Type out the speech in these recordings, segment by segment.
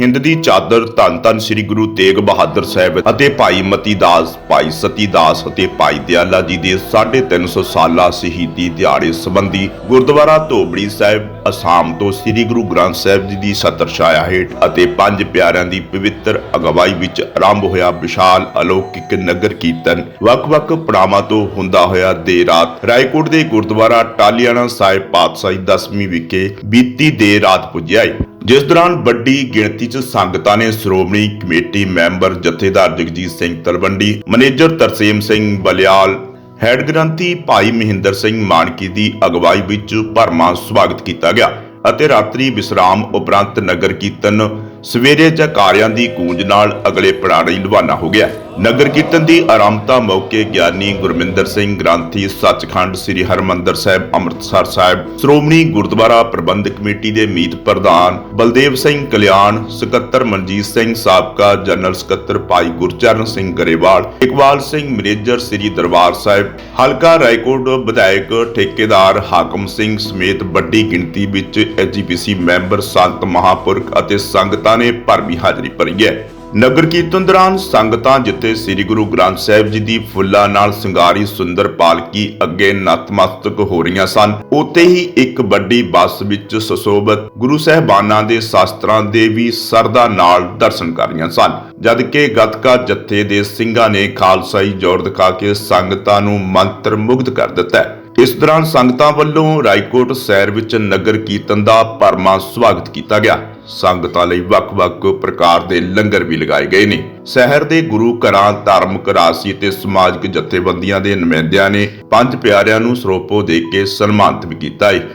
ਹਿੰਦ ਦੀ ਚਾਦਰ ਧੰਨ ਧੰਨ ਸ੍ਰੀ ਗੁਰੂ ਤੇਗ ਬਹਾਦਰ ਸਾਹਿਬ ਅਤੇ ਭਾਈ ਮਤੀ ਦਾਸ, ਭਾਈ ਸਤੀ ਦਾਸ ਅਤੇ ਭਾਈ ਦਿਆਲਾ ਜੀ ਦੇ 350 ਸਾਲਾ ਸ਼ਹੀਦੀ ਦਿਹਾੜੇ ਸੰਬੰਧੀ ਗੁਰਦੁਆਰਾ ਧੋਬੜੀ ਸਾਹਿਬ, ਅਸਾਮ ਤੋਂ ਸ੍ਰੀ ਗੁਰੂ ਗ੍ਰੰਥ ਸਾਹਿਬ ਜੀ ਦੀ ਸਤਰ ਛਾਇਆ ਹੇਠ ਅਤੇ ਪੰਜ ਪਿਆਰਿਆਂ ਦੀ ਪਵਿੱਤਰ ਅਗਵਾਈ ਵਿੱਚ ਆਰੰਭ ਹੋਇਆ ਵਿਸ਼ਾਲ ਅਲੌਕਿਕ ਨਗਰ ਕੀਰਤਨ ਵੱਖ-ਵੱਖ ਪੜਾਵਾਂ ਤੋਂ ਹੁੰਦਾ ਹੋਇਆ ਦੇਰ ਰਾਤ ਰਾਏਕੋਟ ਦੇ ਗੁਰਦੁਆਰਾ ਟਾਲੀਆਣਾ ਸਾਹਿਬ ਪਾਤਸ਼ਾਹੀ ਦਸਵੀਂ ਵਿਖੇ ਬੀਤੀ ਦੇਰ ਰਾਤ ਪੁੱਜਿਆ ਹੈ ਜਿਸ ਦੌਰਾਨ ਵੱਡੀ ਗਿਣਤੀ 'ਚ ਸੰਗਤਾਂ ਨੇ ਸ਼੍ਰੋਮਣੀ ਕਮੇਟੀ ਮੈਂਬਰ ਜਥੇਦਾਰ ਜਗਜੀਤ ਸਿੰਘ ਤਲਵੰਡੀ, ਮੈਨੇਜਰ ਤਰਸੇਮ ਸਿੰਘ ਬਲਿਆਲ, ਹੈਡ ਗ੍ਰੰਥੀ ਭਾਈ ਮਹਿੰਦਰ ਸਿੰਘ ਮਾਨਕੀ ਦੀ ਅਗਵਾਈ ਵਿੱਚ ਭਰਮਾ ਸਵਾਗਤ ਕੀਤਾ ਗਿਆ ਅਤੇ ਰਾਤਰੀ ਵਿਸਰਾਮ ਉਪਰੰਤ ਨਗਰ ਕੀਰਤਨ ਸਵੇਰੇ ਜਕਾਰਿਆਂ ਦੀ ਗੂੰਜ ਨਾਲ ਅਗਲੇ ਪੜਾਅ ਲਈ ਰਵਾਨਾ ਹੋ ਗਿਆ। ਨਗਰ ਕੀਰਤਨ ਦੀ ਆਰੰਭਤਾ ਮੌਕੇ ਗਿਆਨੀ ਗੁਰਮਿੰਦਰ ਸਿੰਘ ਗ੍ਰੰਥੀ, ਸੱਚਖੰਡ ਸ੍ਰੀ ਹਰਮੰਦਰ ਸਾਹਿਬ, ਅੰਮ੍ਰਿਤਸਰ ਸਾਹਿਬ, ਸ਼੍ਰੋਮਣੀ ਗੁਰਦੁਆਰਾ ਪ੍ਰਬੰਧਕ ਕਮੇਟੀ ਦੇ ਮੀਤ ਪ੍ਰਧਾਨ ਬਲਦੇਵ ਸਿੰਘ ਕਲਿਆਣ, ਸਕੱਤਰ ਮਨਜੀਤ ਸਿੰਘ ਸਾਬਕਾ, ਜਨਰਲ ਸਕੱਤਰ ਭਾਈ ਗੁਰਚਰਨ ਸਿੰਘ ਗਰੇਵਾਲ, ਇਕਬਾਲ ਸਿੰਘ ਮੈਨੇਜਰ ਸ੍ਰੀ ਦਰਬਾਰ ਸਾਹਿਬ, ਹਲਕਾ ਰਾਏਕੋਟ ਵਿਧਾਇਕ ਠੇਕੇਦਾਰ ਹਾਕਮ ਸਿੰਘ ਸਮੇਤ ਵੱਡੀ ਗਿਣਤੀ ਵਿੱਚ ਐਜੀਪੀਸੀ ਮੈਂਬਰ ਸੰਤ ਮਹਾਪੁਰਖ ਅਤੇ ਸੰਗਤਾਂ ਨੇ ਭਰਵੀਂ ਹਾਜ਼ਰੀ ਭਰੀ ਹੈ। ਨਗਰ ਕੀਰਤਨ ਦੌਰਾਨ ਸੰਗਤਾਂ ਜਿੱਥੇ ਸ੍ਰੀ ਗੁਰੂ ਗ੍ਰੰਥ ਸਾਹਿਬ ਜੀ ਦੀ ਫੁੱਲਾਂ ਨਾਲ ਸਿੰਗਾਰੀ ਸੁੰਦਰ ਪਾਲਕੀ ਅੱਗੇ ਨਤਮਸਤਕ ਹੋ ਰਹੀਆਂ ਸਨ, ਉੱਥੇ ਹੀ ਇੱਕ ਵੱਡੀ ਬੱਸ ਵਿੱਚ ਸੁਸ਼ੋਭਿਤ ਗੁਰੂ ਸਾਹਿਬਾਨਾਂ ਦੇ ਸ਼ਾਸਤਰਾਂ ਦੇ ਵੀ ਸਰਦਾ ਨਾਲ ਦਰਸ਼ਨ ਕਰ ਰਹੀਆਂ ਸਨ। ਜਦ ਕਿ ਗੱਤਕਾ ਜੱਥੇ ਦੇ ਸਿੰਘਾਂ ਨੇ ਖਾਲਸਾਈ ਜੋਰ ਦਿਖਾ ਕੇ ਸੰਗਤਾਂ ਨੂੰ ਮੰਤਰ ਮੁਗਧ ਕਰ ਦਿੱਤਾ ਇਸ ਦੌਰਾਨ ਸੰਗਤਾਂ ਵੱਲੋਂ ਰਾਏਕੋਟ ਸ਼ਹਿਰ ਵਿੱਚ ਨਗਰ ਕੀਰਤਨ ਦਾ ਭਰਮਾ ਸਵਾਗਤ ਕੀਤਾ ਗਿਆ। ਸੰਗਤਾਂ ਲਈ ਵੱਖ-ਵੱਖ ਪ੍ਰਕਾਰ ਦੇ ਲੰਗਰ ਵੀ ਲਗਾਏ ਗਏ ਨੇ। ਸ਼ਹਿਰ ਦੇ ਗੁਰੂ ਘਰਾਂ, ਧਾਰਮਿਕ ਰਾਸੀ ਤੇ ਸਮਾਜਿਕ ਜਥੇਬੰਦੀਆਂ ਦੇ ਨੁਮਾਇੰਦਿਆਂ ਨੇ ਪੰਜ ਪਿਆਰਿਆਂ ਨੂੰ ਸਰੋਪੋ ਦੇ ਕੇ ਸਨਮਾਨਿਤ ਵੀ ਕੀਤਾ ਹੈ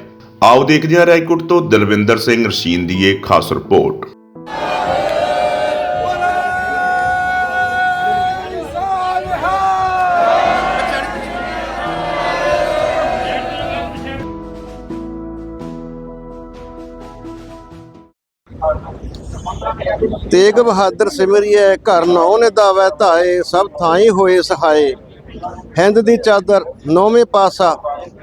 ਆਓ ਦੇਖਦੇ ਹਾਂ ਰਾਏਕੋਟ ਤੋਂ ਦਲਵਿੰਦਰ ਸਿੰਘ ਰਸ਼ੀਨ ਦੀ ਇਹ ਖਾਸ ਰਿਪੋਰਟ। ਤੇਗ ਬਹਾਦਰ ਸਿਮਰਿਐ ਘਰ ਨੌ ਨੇ ਦਾਵੈ ਧਾਏ, ਸਭ ਥਾਈ ਹੋਏ ਸਹਾਏ। ਹਿੰਦ ਦੀ ਚਾਦਰ ਨੌਵੇਂ ਪਾਸਾ।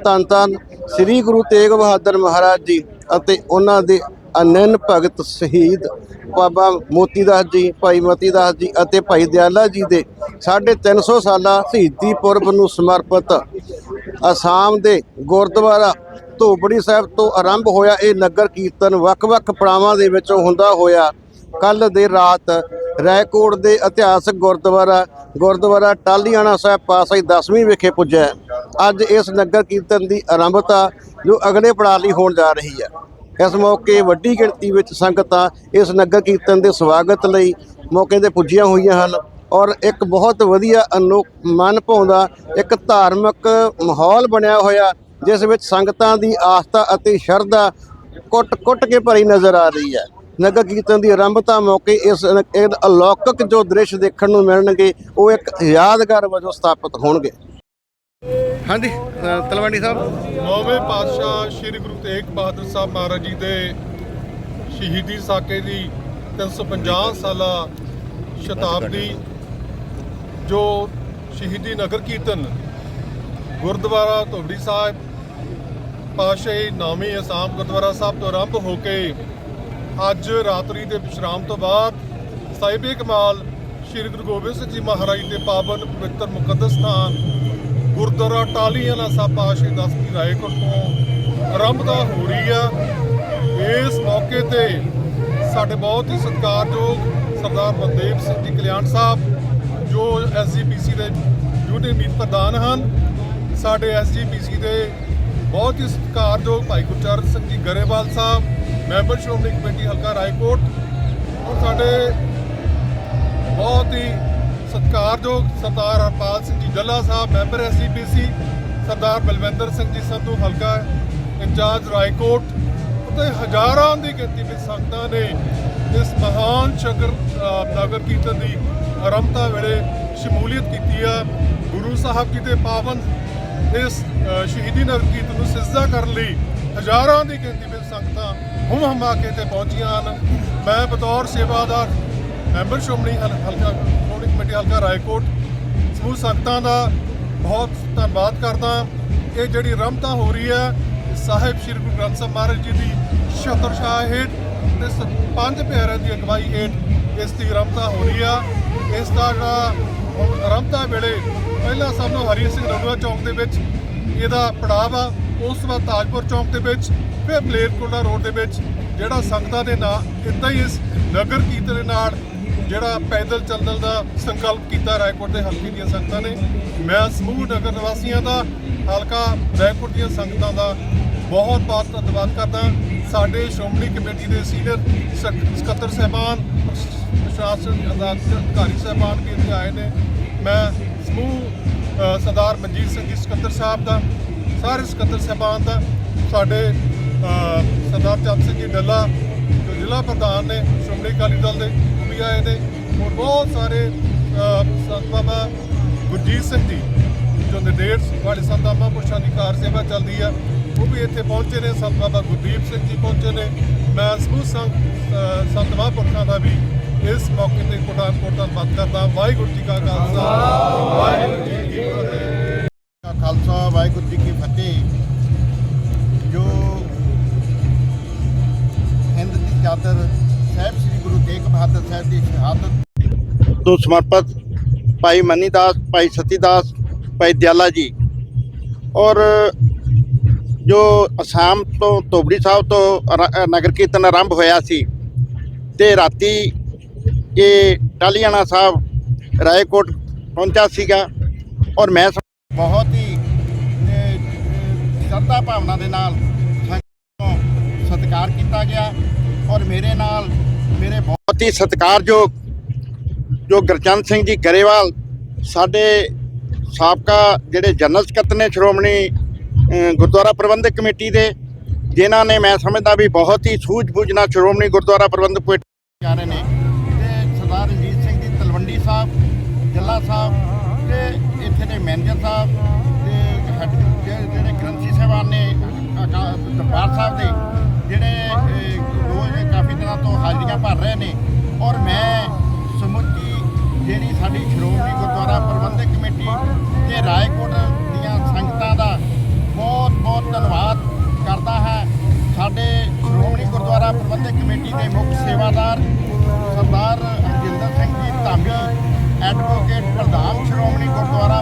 ਧੰਨ ਧੰਨ ਸ੍ਰੀ ਗੁਰੂ ਤੇਗ ਬਹਾਦਰ ਮਹਾਰਾਜ ਜੀ ਅਤੇ ਉਹਨਾਂ ਦੇ ਅਨੰਨ ਭਗਤ ਸ਼ਹੀਦ ਬਾਬਾ ਮੋਤੀ ਦਾਸ ਜੀ, ਭਾਈ ਮਤੀ ਦਾਸ ਜੀ ਅਤੇ ਭਾਈ ਦਿਆਲਾ ਜੀ ਦੇ 350 ਸਾਲਾ ਸ਼ਹੀਦੀ ਪੁਰਬ ਨੂੰ ਸਮਰਪਿਤ ਅਸਾਮ ਦੇ ਗੁਰਦੁਆਰਾ ਧੋਬੜੀ ਸਾਹਿਬ ਤੋਂ ਆਰੰਭ ਹੋਇਆ ਇਹ ਨਗਰ ਕੀਰਤਨ, ਵੱਖ-ਵੱਖ ਪੜਾਵਾਂ ਦੇ ਵਿੱਚੋਂ ਹੁੰਦਾ ਹੋਇਆ। ਕੱਲ ਦੇ ਰਾਤ ਰਾਏਕੋਟ ਦੇ ਇਤਿਹਾਸਕ ਗੁਰਦੁਆਰਾ ਗੁਰਦੁਆਰਾ ਟਾਲੀਆਣਾ ਸਾਹਿਬ ਪਾਸਾਈ 10ਵੀਂ ਵਿਖੇ ਪੁੱਜਿਆ ਅੱਜ ਇਸ ਨਗਰ ਕੀਰਤਨ ਦੀ ਆਰੰਭਤਾ ਜੋ ਅਗਲੇ ਪੜਾਅ ਲਈ ਹੋਣ ਜਾ ਰਹੀ ਹੈ। ਇਸ ਮੌਕੇ ਵੱਡੀ ਗਿਣਤੀ ਵਿੱਚ ਸੰਗਤਾਂ ਇਸ ਨਗਰ ਕੀਰਤਨ ਦੇ ਸਵਾਗਤ ਲਈ ਮੌਕੇ ਤੇ ਪੁੱਜੀਆਂ ਹੋਈਆਂ ਹਨ ਔਰ ਇੱਕ ਬਹੁਤ ਵਧੀਆ ਅਨੋ ਮਨ ਭਾਉਂਦਾ ਇੱਕ ਧਾਰਮਿਕ ਮਾਹੌਲ ਬਣਿਆ ਹੋਇਆ ਜਿਸ ਵਿੱਚ ਸੰਗਤਾਂ ਦੀ ਆਸਥਾ ਅਤੇ ਸ਼ਰਧਾ ਕੁੱਟ-ਕੁੱਟ ਕੇ ਭਰੀ ਨਜ਼ਰ ਆ ਰਹੀ ਹੈ। ਨਗਰ ਕੀਰਤਨ ਦੀ ਆਰੰਭਤਾ ਮੌਕੇ ਇਸ ਅਲੌਕਿਕ ਜੋ ਦ੍ਰਿਸ਼ ਦੇਖਣ ਨੂੰ ਮਿਲਣਗੇ ਉਹ ਇੱਕ ਯਾਦਗਾਰ ਵਜੋਂ ਸਥਾਪਿਤ ਹੋਣਗੇ। ਹਾਂਜੀ ਤਲਵੰਡੀ ਸਾਹਿਬ। ਨੌਵੇਂ ਪਾਤਸ਼ਾਹ ਸ੍ਰੀ ਗੁਰੂ ਤੇਗ ਬਹਾਦਰ ਸਾਹਿਬ ਮਹਾਰਾਜ ਜੀ ਦੇ ਸ਼ਹੀਦੀ ਸਾਕੇ ਦੀ 350 ਸਾਲਾ ਸ਼ਤਾਬਦੀ ਜੋ ਸ਼ਹੀਦੀ ਨਗਰ ਕੀਰਤਨ ਗੁਰਦੁਆਰਾ ਧੋਬੜੀ ਸਾਹਿਬ ਪਾਤਸ਼ਾਹੀ ਨੌਵੀਂ ਅਸਾਮ ਗੁਰਦੁਆਰਾ ਸਾਹਿਬ ਤੋਂ ਆਰੰਭ ਹੋ ਕੇ ਅੱਜ ਰਾਤਰੀ ਦੇ ਵਿਸ਼ਰਾਮ ਤੋਂ ਬਾਅਦ ਸਾਹਿਬੇ ਕਮਾਲ ਸ੍ਰੀ ਗੁਰੂ ਗੋਬਿੰਦ ਸਿੰਘ ਜੀ ਮਹਾਰਾਜ ਦੇ ਪਾਵਨ ਪਵਿੱਤਰ ਮੁਕੱਦਸ ਸਥਾਨ ਗੁਰਦੁਆਰਾ ਟਾਲੀਆਲਾ ਸਾਹਿਬ ਪਾਸ਼ੇ ਦਸਵੀਂ ਰਾਏਕੋਟ ਤੋਂ ਆਰੰਭਤਾ ਹੋ ਰਹੀ ਆ। ਇਸ ਮੌਕੇ ਤੇ ਸਾਡੇ ਬਹੁਤ ਹੀ ਸਤਿਕਾਰਯੋਗ ਸਰਦਾਰ ਬਲਦੇਵ ਸਿੰਘ ਜੀ ਕਲਿਆਣ ਸਾਹਿਬ, ਜੋ ਐਸਜੀਪੀਸੀ ਦੇ ਯੂਨੀਅਨ ਮੀਤ ਪ੍ਰਧਾਨ ਹਨ, ਸਾਡੇ ਐਸਜੀਪੀਸੀ ਦੇ ਬਹੁਤ ਹੀ ਸਤਿਕਾਰਯੋਗ ਭਾਈ ਗੁਰਚਰਨ ਸਿੰਘ ਜੀ ਗਰੇਵਾਲ ਸਾਹਿਬ ਮੈਂਬਰ ਸ਼੍ਰੋਮਣੀ ਕਮੇਟੀ ਹਲਕਾ ਰਾਏਕੋਟ ਔਰ ਸਾਡੇ ਬਹੁਤ ਹੀ ਸਤਿਕਾਰਯੋਗ ਸਰਦਾਰ ਹਰਪਾਲ ਸਿੰਘ ਜੀ ਜੱਲਾ ਸਾਹਿਬ ਮੈਂਬਰ ਐਸਜੀਪੀਸੀ ਸਰਦਾਰ ਬਲਵਿੰਦਰ ਸਿੰਘ ਜੀ ਸੰਧੂ ਹਲਕਾ ਇੰਚਾਰਜ ਰਾਏਕੋਟ ਅਤੇ ਹਜ਼ਾਰਾਂ ਦੀ ਗਿਣਤੀ ਵਿੱਚ ਸੰਗਤਾਂ ਨੇ ਇਸ ਮਹਾਨ ਸ਼ਗਰ ਅ, ਨਗਰ ਕੀਰਤਨ ਦੀ ਆਰੰਭਤਾ ਵੇਲੇ ਸ਼ਮੂਲੀਅਤ ਕੀਤੀ ਆ। ਗੁਰੂ ਸਾਹਿਬ ਜੀ ਦੇ ਪਾਵਨ ਇਸ ਸ਼ਹੀਦੀ ਨਗਰ ਕੀਰਤਨ ਨੂੰ ਸਿਜਦਾ ਕਰਨ ਲਈ ਹਜ਼ਾਰਾਂ ਦੀ ਗਿਣਤੀ ਵਿੱਚ ਸੰਗਤਾਂ ਹੁਮ ਹਮਾ ਕੇ ਤੇ ਪਹੁੰਚੀਆਂ ਹਨ। ਮੈਂ ਬਤੌਰ ਸੇਵਾਦਾਰ, ਮੈਂਬਰ ਸ਼੍ਰੋਮਣੀ ਹਲ- ਹਲਕਾ ਸ਼੍ਰੋਮਣੀ ਕਮੇਟੀ ਹਲਕਾ ਰਾਏਕੋਟ, ਸਮੂਹ ਸੰਗਤਾਂ ਦਾ ਬਹੁਤ ਧੰਨਵਾਦ ਕਰਦਾ ਇਹ ਜਿਹੜੀ ਰਮਤਾ ਹੋ ਰਹੀ ਹੈ ਸਾਹਿਬ ਸ੍ਰੀ ਗੁਰੂ ਗ੍ਰੰਥ ਸਾਹਿਬ ਮਹਾਰਾਜ ਜੀ ਦੀ ਛਤਰ ਛਾਇਆ ਹੇਠ ਤੇ ਸ- ਪੰਜ ਪਿਆਰਿਆਂ ਦੀ ਅਗਵਾਈ ਹੇਠ ਇਸ ਦੀ ਆਰੰਭਤਾ ਹੋ ਰਹੀ ਆ। ਇਸ ਦਾ ਜਿਹੜਾ ਹੁਣ ਆਰੰਭਤਾ ਵੇਲੇ ਪਹਿਲਾਂ ਸਭ ਨੂੰ ਹਰੀ ਸਿੰਘ ਨਲੂਆ ਚੌਂਕ ਦੇ ਵਿੱਚ ਇਹਦਾ ਪੜਾਅ ਆ ਉਸ ਤੋਂ ਬਾਅਦ ਤਾਜਪੁਰ ਚੌਂਕ ਦੇ ਵਿੱਚ, ਫਿਰ ਮਲੇਰਕੋਟਲਾ ਰੋਡ ਦੇ ਵਿੱਚ, ਜਿਹੜਾ ਸੰਗਤਾਂ ਦੇ ਨਾਂ ਇਦਾਂ ਹੀ ਇਸ ਨਗਰ ਕੀਰਤਨ ਦੇ ਨਾਲ ਜਿਹੜਾ ਪੈਦਲ ਚੱਲਣ ਦਾ ਸੰਕਲਪ ਕੀਤਾ ਰਾਏਕੋਟ ਦੇ ਹਲਕੇ ਦੀਆਂ ਸੰਗਤਾਂ ਨੇ। ਮੈਂ ਸਮੂਹ ਨਗਰ ਨਿਵਾਸੀਆਂ ਦਾ, ਹਲਕਾ ਰਾਏਕੋਟ ਦੀਆਂ ਸੰਗਤਾਂ ਦਾ ਬਹੁਤ ਬਹੁਤ ਧੰਨਵਾਦ ਕਰਦਾ। ਸਾਡੇ ਸ਼੍ਰੋਮਣੀ ਕਮੇਟੀ ਦੇ ਸੀਨੀਅਰ ਸਕ- ਸਕੱਤਰ ਸਹਿਬਾਨ, ਪ੍ਰਸ਼ਾਸਨ ਅਧਿਕਾਰੀ ਸਹਿਬਾਨ ਵੀ ਇੱਥੇ ਆਏ ਨੇ। ਮੈਂ ਸਮੂਹ ਸਰਦਾਰ ਮਨਜੀਤ ਸਿੰਘ ਜੀ ਸਕੱਤਰ ਸਾਹਿਬ ਦਾ ਸਾਰੇ ਸਕੱਤਰ ਸਾਹਿਬਾਨ ਦਾ ਸਾਡੇ ਸਰਦਾਰ ਚੰਦ ਸਿੰਘ ਜੀ ਡੱਲਾ ਜੋ ਜ਼ਿਲ੍ਹਾ ਪ੍ਰਧਾਨ ਨੇ ਸ਼੍ਰੋਮਣੀ ਅਕਾਲੀ ਦਲ ਦੇ ਉਹ ਵੀ ਆਏ ਨੇ ਔਰ ਬਹੁਤ ਸਾਰੇ ਅ, ਸੰਤ ਬਾਬਾ ਗੁਰਜੀਤ ਸਿੰਘ ਜੀ ਜੋ ਨਿਰਦੇਸ਼ ਵਾਲੇ ਸੰਤਾਂ ਮਹਾਂਪੁਰਸ਼ਾਂ ਦੀ ਕਾਰ ਸੇਵਾ ਚੱਲਦੀ ਆ ਉਹ ਵੀ ਇੱਥੇ ਪਹੁੰਚੇ ਨੇ ਸੰਤ ਬਾਬਾ ਗੁਰਦੀਪ ਸਿੰਘ ਜੀ ਪਹੁੰਚੇ ਨੇ ਮੈਂ ਸਮੂਹ ਸੰਤ ਸੰਤ ਮਹਾਂਪੁਰਖਾਂ ਦਾ ਵੀ ਮੌਕੇ ਤੇ ਕੋਟਾਨ ਕਰਦਾ ਵਾਹਿਗੁਰੂ ਜੀ ਕਾ ਖਾਲਸਾ। ਵਾਹਿਗੁਰੂ ਜੀ ਕੀ ਫਤਿਹ। ਕਾ ਖਾਲਸਾ, ਵਾਹਿਗੁਰੂ ਜੀ ਕੀ ਫਤਿਹ। ਜੋ ਹਿੰਦ ਦੀ ਚਾਦਰ ਸਾਹਿਬ ਸ੍ਰੀ ਗੁਰੂ ਤੇਗ ਬਹਾਦਰ ਸਾਹਿਬ ਦੀ ਸ਼ਹਾਦਤ ਤੋਂ ਸਮਰਪਿਤ ਭਾਈ ਮਨੀਦਾਸ, ਭਾਈ ਸਤੀਦਾਸ, ਭਾਈ ਦਿਆਲਾ ਜੀ ਔਰ ਜੋ ਅਸਾਮ ਤੋਂ ਧੋਬੜੀ ਸਾਹਿਬ ਤੋਂ ਨਗਰ ਕੀਰਤਨ ਆਰੰਭ ਹੋਇਆ ਸੀ ਤੇ ਰਾਤੀ ਇਹ ਟਾਲੀਆਣਾ ਸਾਹਿਬ, ਰਾਏਕੋਟ ਪਹੁੰਚਾ ਸੀਗਾ ਔਰ ਮੈਂ ਬਹੁਤ ਹੀ ਸ਼ਰਧਾ ਭਾਵਨਾ ਦੇ ਨਾਲ ਸਤਿਕਾਰ ਕੀਤਾ ਗਿਆ ਔਰ ਮੇਰੇ ਨਾਲ ਮੇਰੇ ਬਹੁਤ ਹੀ ਸਤਿਕਾਰਯੋਗ ਜੋ ਗੁਰਚੰਦ ਸਿੰਘ ਜੀ ਗਰੇਵਾਲ, ਸਾਡੇ ਸਾਬਕਾ ਜਿਹੜੇ ਜਨਰਲ ਸਕੱਤਰ ਨੇ ਸ਼੍ਰੋਮਣੀ ਗੁਰਦੁਆਰਾ ਪ੍ਰਬੰਧਕ ਕਮੇਟੀ ਦੇ, ਜਿਨ੍ਹਾਂ ਨੇ ਮੈਂ ਸਮਝਦਾ ਵੀ ਬਹੁਤ ਹੀ ਸੂਝ-ਬੂਝ ਨਾਲ ਸ਼੍ਰੋਮਣੀ ਗੁਰਦੁਆਰਾ ਪ੍ਰਬੰਧਕ ਕਮੇਟੀ ਜਾ ਰਹੇ ਨੇ ਸਰਦਾਰ ਰਣਜੀਤ ਸਿੰਘ ਜੀ ਤਲਵੰਡੀ ਸਾਹਿਬ, ਜੱਲਾ ਸਾਹਿਬ ਤੇ ਇੱਥੇ ਦੇ ਮੈਨੇਜਰ ਸਾਹਿਬ ਤੇ ਹੈਡ ਜਿਹੜੇ ਗ੍ਰੰਥੀ ਸਾਹਿਬਾਨ ਨੇ, ਅਕਾ- ਦਰਬਾਰ ਸਾਹਿਬ ਦੇ, ਜਿਹੜੇ ਰੋਜ਼ ਕਾਫੀ ਦਿਨਾਂ ਤੋਂ ਹਾਜ਼ਰੀਆਂ ਭਰ ਰਹੇ ਨੇ। ਔਰ ਮੈਂ ਸਮੁੱਚੀ ਜਿਹੜੀ ਸਾਡੀ ਸ਼੍ਰੋਮਣੀ ਗੁਰਦੁਆਰਾ ਪ੍ਰਬੰਧਕ ਕਮੇਟੀ ਤੇ ਰਾਏਕੋਟ ਦੀਆਂ ਸੰਗਤਾਂ ਦਾ ਬਹੁਤ ਬਹੁਤ ਧੰਨਵਾਦ ਕਰਦਾ ਹਾਂ। ਸਾਡੇ ਸ਼੍ਰੋਮਣੀ ਗੁਰਦੁਆਰਾ ਪ੍ਰਬੰਧਕ ਕਮੇਟੀ ਦੇ ਮੁੱਖ ਸੇਵਾਦਾਰ ਸਰਦਾਰ ਸਿੰਘ ਐਡਵੋਕੇਟ ਪ੍ਰਧਾਨ ਸ਼੍ਰੋਮਣੀ ਗੁਰਦੁਆਰਾ